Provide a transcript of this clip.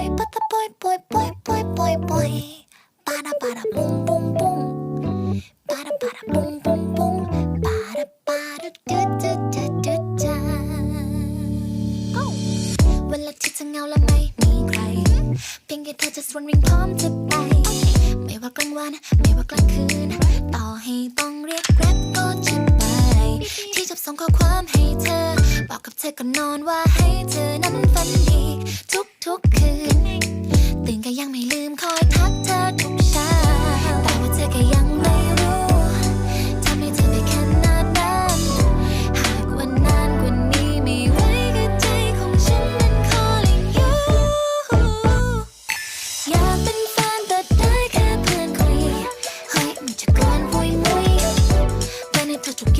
boy, bada boy, boy, boy, boy, boy, boy. Bada bada boom, boom, boom. Bada bada boom, boom, boom. Bada bada do do do do do. Go. เวลาที่เธอเหงาและไม่มีใคร เพียงแค่เธอจะสวนวิ่งพร้อมจะไป ไม่ว่ากลางวัน ไม่ว่ากลางคืน ต่อให้ต้องเรียกแกร็บก็จะไป ที่จะส่งข้อความให้เธอ บอกกับเธอก่อนนอนว่าให้เธอนั้น Muy, muy, ven y tú, tú